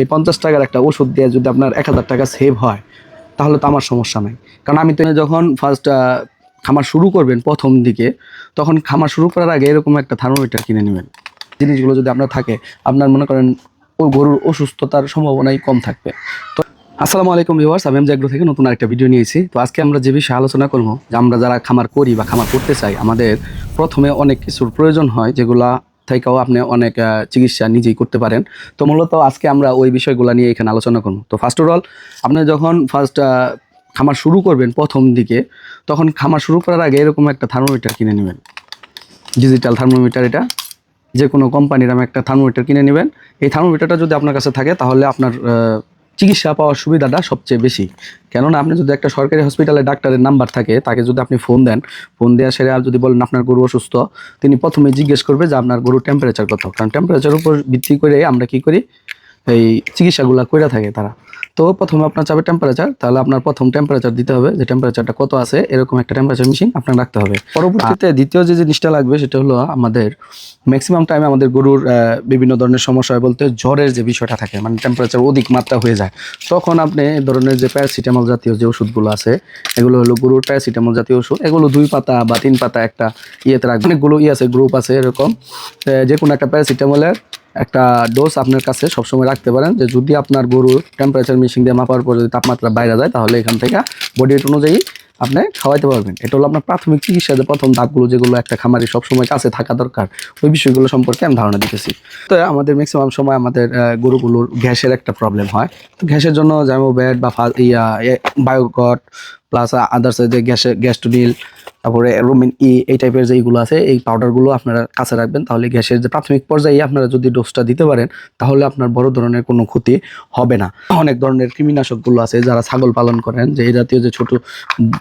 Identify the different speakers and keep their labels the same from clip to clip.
Speaker 1: এই পঞ্চাশ টাকার একটা ওষুধ দিয়ে যদি আপনার এক হাজার টাকা সেভ হয়, তাহলে তো আমার সমস্যা নাই। কারণ আমি তো যখন ফার্স্ট খামার শুরু করবেন প্রথম দিকে, তখন খামার শুরু করার আগে এরকম একটা থার্মোমিটার কিনে নেবেন। জিনিসগুলো যদি আপনার থাকে, আপনার মনে করেন ও গরুর অসুস্থতার সম্ভাবনাই কম থাকবে। তো আসসালামু আলাইকুম ভিউয়ার্স আমি জাগ্রো থেকে নতুন একটা ভিডিও নিয়েছি। তো আজকে আমরা যে বিষয়ে আলোচনা করব, যে আমরা যারা খামার করি বা খামার করতে চাই, আমাদের প্রথমে অনেক কিছুর প্রয়োজন হয়, যেগুলা থেকেও আপনি অনেক চিকিৎসা নিজেই করতে পারেন। তো মূলত আজকে আমরা ওই বিষয়গুলো নিয়ে এখানে আলোচনা করব। তো ফার্স্ট অফ অল আপনি যখন ফার্স্ট খামার শুরু করবেন প্রথম দিকে, তখন খামার শুরু করার আগে এরকম একটা থার্মোমিটার কিনে নেবেন। ডিজিটাল থার্মোমিটার এটা যে কোনো কোম্পানির আমি একটা থার্মোমিটার কিনে নেবেন। এই থার্মোমিটারটা যদি আপনার কাছে থাকে, তাহলে আপনার চিকিৎসা পাওয়ার সুবিধাটা সবচেয়ে বেশি। কেননা আপনি যদি একটা সরকারি হসপিটালে ডাক্তারের নাম্বার থাকে, তাকে যদি আপনি ফোন দেন ফোন দেওয়া সেরে আর যদি বলেন আপনার গরু অসুস্থ, তিনি প্রথমে জিজ্ঞেস করবে যে আপনার গরুর টেম্পারেচার কত। কারণ টেম্পারেচার উপর ভিত্তি করে আমরা কি করি, এই চিকিৎসাগুলো করে থাকে তারা। তো প্রথমে আপনার চাবে টেম্পারেচার তাহলে আপনার প্রথম টেম্পারেচার দিতে হবে। যে টেম্পারেচারটা কত আছে এরকম একটা টেম্পারেচার মেশিন আপনার রাখতে হবে। পরবর্তীতে দ্বিতীয় যে জিনিসটা লাগবে সেটা হলো আমাদের ম্যাক্সিমাম টাইমে আমাদের গরুর বিভিন্ন ধরনের সমস্যা হয় বলতে জ্বরের যে বিষয়টা থাকে মানে টেম্পারেচার অধিক মাত্রা হয়ে যায়। তখন আপনি এই ধরনের যে প্যারাসিটামল জাতীয় যে ওষুধগুলো আছে এগুলো হলো গরুর প্যারাসিটামল জাতীয় ওষুধ। এগুলো দুই পাতা বা তিন পাতা একটা ইয়েতে রাখবেন। অনেকগুলো ইয়ে আছে গ্রুপ আছে এরকম। যে কোনো একটা প্যারাসিটামলের একটা ডোজ আপনার কাছে সবসময় রাখতে পারেন যে যদি আপনার গরুর টেম্পারেচার মেশিন দিয়ে মাপার পর যদি তাপমাত্রা বাইরে যায়, তাহলে এখান থেকে বডি রেট অনুযায়ী আপনি খাওয়াইতে পারবেন। এটা হলো আপনার প্রাথমিক চিকিৎসা, যে প্রথম ধাপগুলো যেগুলো একটা খামারি সবসময় কাছে থাকা দরকার, ওই বিষয়গুলো সম্পর্কে আমি ধারণা দিতেছি। তো আমাদের ম্যাক্সিমাম সময় আমাদের গরুগুলোর গ্যাসের একটা প্রবলেম হয়। তো গ্যাসের জন্য যেমন ব্যাড বা ইয়া বায়োগট প্লাস আদার্স যে গ্যাসের গ্যাস্টোনিল তারপরে রোমিন ই এই টাইপের যেইগুলো আছে, এই পাউডারগুলো আপনারা কাছে রাখবেন, তাহলে গ্যাসের যে প্রাথমিক পর্যায়ে আপনারা যদি ডোজটা দিতে পারেন, তাহলে আপনার বড় ধরনের কোনো ক্ষতি হবে না। অনেক ধরনের কৃমিনাশকগুলো আছে, যারা ছাগল পালন করেন, যে এই জাতীয় যে ছোট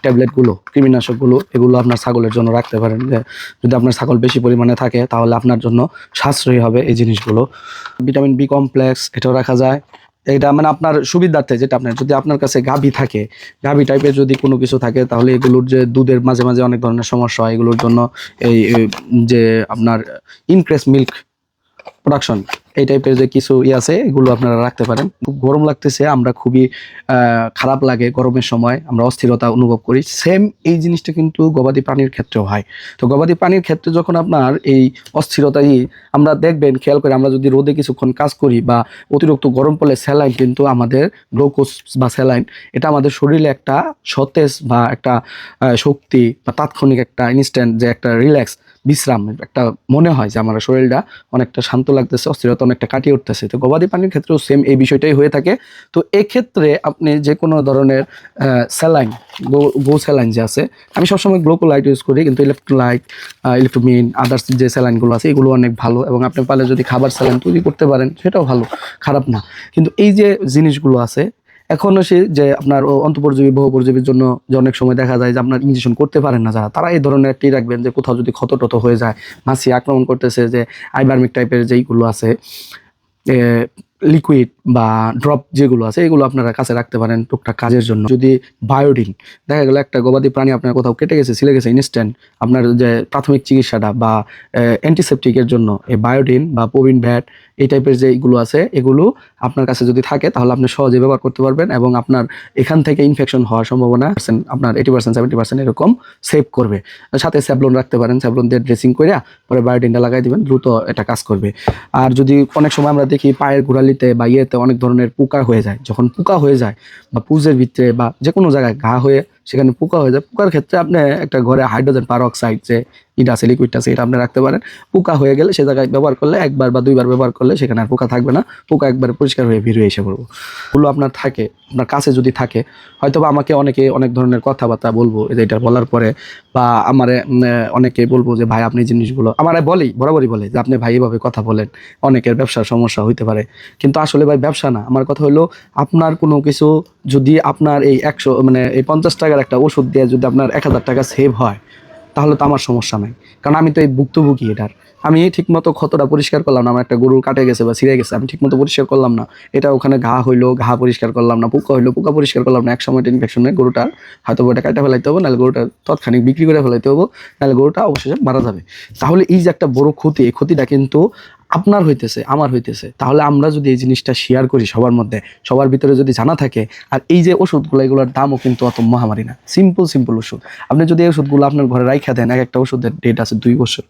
Speaker 1: ট্যাবলেটগুলো কৃমিনাশকগুলো এগুলো আপনার ছাগলের জন্য রাখতে পারেন, যে যদি আপনার ছাগল বেশি পরিমাণে থাকে, তাহলে আপনার জন্য সাশ্রয়ী হবে এই জিনিসগুলো। ভিটামিন বি কমপ্লেক্স এটাও রাখা যায়। এটা মানে আপনার সুবিধার্থে, যেটা আপনার যদি আপনার কাছে গাভী থাকে, গাভী টাইপের যদি কোনো কিছু থাকে, তাহলে এগুলোর যে দুধের মাঝে মাঝে অনেক ধরনের সমস্যা হয়, এগুলোর জন্য এই যে আপনার ইনক্রেস মিল্ক প্রোডাকশন এই টাইপের যে কিছু ই আছে, এগুলো আপনারা রাখতে পারেন। খুব গরম লাগতেছে, আমরা খুবই খারাপ লাগে গরমের সময়, আমরা অস্থিরতা অনুভব করি। সেম এই জিনিসটা কিন্তু গবাদি প্রাণীর ক্ষেত্রেও হয়। তো গবাদি প্রাণীর ক্ষেত্রে যখন আপনার এই অস্থিরতাই আমরা দেখবেন, খেয়াল করে আমরা যদি রোদে কিছুক্ষণ কাজ করি বা অতিরিক্ত গরম পড়লে স্যালাইন কিন্তু আমাদের গ্লুকোজ বা স্যালাইন, এটা আমাদের শরীরে একটা সতেজ বা একটা শক্তি বা তাৎক্ষণিক একটা ইনস্ট্যান্ট যে একটা রিল্যাক্স বিশ্রাম, একটা মনে হয় যে আমার শরীরটা অনেকটা শান্ত লাগতেছে, অস্থিরতা অনেকটা কাটিয়ে উঠতেছে। তো গবাদি পানির ক্ষেত্রেও সেম এই বিষয়টাই হয়ে থাকে। তো এক্ষেত্রে আপনি যে কোনো ধরনের স্যালাইন গো স্যালাইন যে আছে, আমি সবসময় গ্লোকোলাইট ইউজ করি, কিন্তু ইলেকট্রোলাইট ইলেকট্রোমিন আদার্স যে স্যালাইনগুলো আছে, এগুলো অনেক ভালো এবং আপনি পারলে যদি খাবার স্যালাইন তৈরি করতে পারেন, সেটাও ভালো, খারাপ না। কিন্তু এই যে জিনিসগুলো আছে এখনও সে যে আপনার অন্তপরজীবী বহুপরজীবীর জন্য যে অনেক সময় দেখা যায় যে আপনার ইঞ্জেকশন করতে পারেন না যারা, তারা এই ধরনের একটি রাখবেন যে কোথাও যদি ক্ষত টত হয়ে যায়, মাসি আক্রমণ করতেছে যে আইবার্মিক টাইপের যেইগুলো আছে লিকুইড বা ড্রপ যেগুলো আছে, এগুলো আপনারা কাছে রাখতে পারেন টুকটাক কাজের জন্য। যদি বায়োডিন দেখা গেলো একটা গবাদি প্রাণী আপনার কোথাও কেটে গেছে ছিলে গেছে ইনস্ট্যান্ট আপনার যে প্রাথমিক চিকিৎসাটা বা অ্যান্টিসেপটিকের জন্য এই বায়োডিন বা পোভিন ভ্যাট এই টাইপের যে এগুলো আছে, এগুলো আপনার কাছে যদি থাকে, তাহলে আপনি সহজে ব্যবহার করতে পারবেন এবং আপনার এখান থেকে ইনফেকশন হওয়ার সম্ভাবনা আপনার এইটি পার্সেন্ট সেভেন্টি পার্সেন্ট এরকম সেভ করবে। সাথে স্যাবলন রাখতে পারেন, স্যাবলন দিয়ে ড্রেসিং করে, পরে বায়োডিনটা লাগাই দিবেন, দ্রুত এটা কাজ করবে। আর যদি অনেক সময় আমরা দেখি পায়ের গোড়ালিতে বা ইয়েতে অনেক ধরনের পোকা হয়ে যায়। যখন পোকা হয়ে যায় বা পুজের ভিতরে বা যে কোনো জায়গায় ঘা হয়ে সেখানে পোকা হয়ে যায়। পোকার ক্ষেত্রে আপনি একটা ঘরে হাইড্রোজেন পারঅক্সাইড যে ইটা আছে লিকুইডটা আছে, এটা আপনি রাখতে পারেন। পোকা হয়ে গেলে সে জায়গায় ব্যবহার করলে একবার বা দুইবার ব্যবহার করলে সেখানে আর পোকা থাকবে না। পোকা একবার পরিষ্কার হয়ে বের হয়ে এসে পড়ব। ওগুলো আপনার থাকে, আপনার কাছে যদি থাকে হয়তো বা আমাকে অনেকে অনেক ধরনের কথাবার্তা বলব যে এটা বলার পরে, বা আমারে অনেকে বলব যে, ভাই, আপনি জিনিসগুলো আমার বলেই, বরাবরই বলে যে, আপনি ভাই, এভাবে কথা বলেন। অনেকের ব্যবসার সমস্যা হইতে পারে। কিন্তু আসলে ভাই, ব্যবসা না। আমার কথা হলো আপনার কোনো কিছু যদি আপনার এই একশো মানে এই পঞ্চাশ টাকার একটা ওষুধ দিয়ে যদি আপনার এক হাজার টাকা সেভ হয়, তাহলে তো আমার সমস্যা নাই। কারণ আমি তো এই ভুক্তভোগী এটার। আমি ঠিকমতো ক্ষতটা পরিষ্কার করলাম না, আমার একটা গরুর কাটে গেছে বা ছিঁড়ে গেছে, আমি ঠিকমতো পরিষ্কার করলাম না। এটা ওখানে ঘা হইল, ঘা পরিষ্কার করলাম না, পোকা হইল, পোকা পরিষ্কার করলাম না। এক সময় ইনফেকশনে গরুটার হয়তো ওটা কাটা ফেলাইতে হবে, নাহলে গরুটা তৎক্ষণিক বিক্রি করে ফেলাইতে হবে, নাহলে গরুটা অবশেষে মারা যাবে। তাহলে এই যে একটা বড় ক্ষতি, এই ক্ষতিটা কিন্তু আপনার হইতেছে, আমার হইতেছে। তাহলে আমরা যদি এই জিনিসটা শেয়ার করি সবার মধ্যে, সবার ভিতরে যদি জানা থাকে, আর এই যে ওষুধগুলো, এগুলোর দামও কিন্তু অত মহামারী না। সিম্পল সিম্পল ওষুধ। আপনি যদি এই ওষুধগুলো আপনার ঘরে রাইখা দেন, এক একটা ওষুধের ডেট আছে দুই বছর,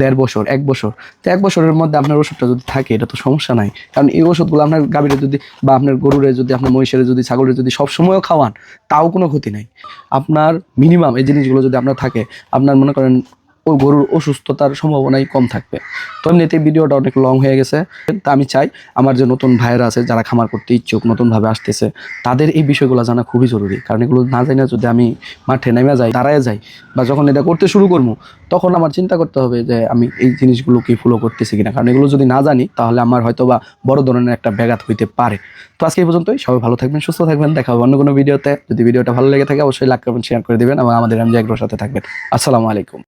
Speaker 1: দেড় বছর, এক বছর। তো এক বছরের মধ্যে আপনার ওষুধটা যদি থাকে, এটা তো সমস্যা নাই। কারণ এই ওষুধগুলো আপনার গাভীরে যদি বা আপনার গরুরে যদি, আপনার মহিষের যদি, ছাগলের যদি সব সময়ও খাওয়ান, তাও কোনো ক্ষতি নাই। আপনার মিনিমাম এই জিনিসগুলো যদি আপনার থাকে, আপনার মনে করেন ওই গরুর অসুস্থতার সম্ভাবনাই কম থাকবে। তো এমনিতে ভিডিওটা অনেক লং হয়ে গেছে। তা আমি চাই আমার যে নতুন ভাইয়েরা আছে, যারা খামার করতে ইচ্ছুক, নতুনভাবে আসতেছে, তাদের এই বিষয়গুলো জানা খুবই জরুরি। কারণ এগুলো না জানি না যদি আমি মাঠে নেমে যাই, দাঁড়ায় যাই, বা যখন এটা করতে শুরু করব, তখন আমার চিন্তা করতে হবে যে আমি এই জিনিসগুলো কি ফলো করতেছি কিনা। কারণ এগুলো যদি না জানি, তাহলে আমার হয়তো বা বড় ধরনের একটা ব্যাঘাত হইতে পারে। তো আজকে এই পর্যন্তই। সবাই ভালো থাকবেন, সুস্থ থাকবেন। দেখা হবে অন্য কোনো ভিডিওতে। যদি ভিডিওটা ভালো লেগে থাকে, অবশ্যই লাইক করবেন শেয়ার করে দেবেন এবং আমাদের আমি সাথে থাকবেন। আসসালামু আলাইকুম।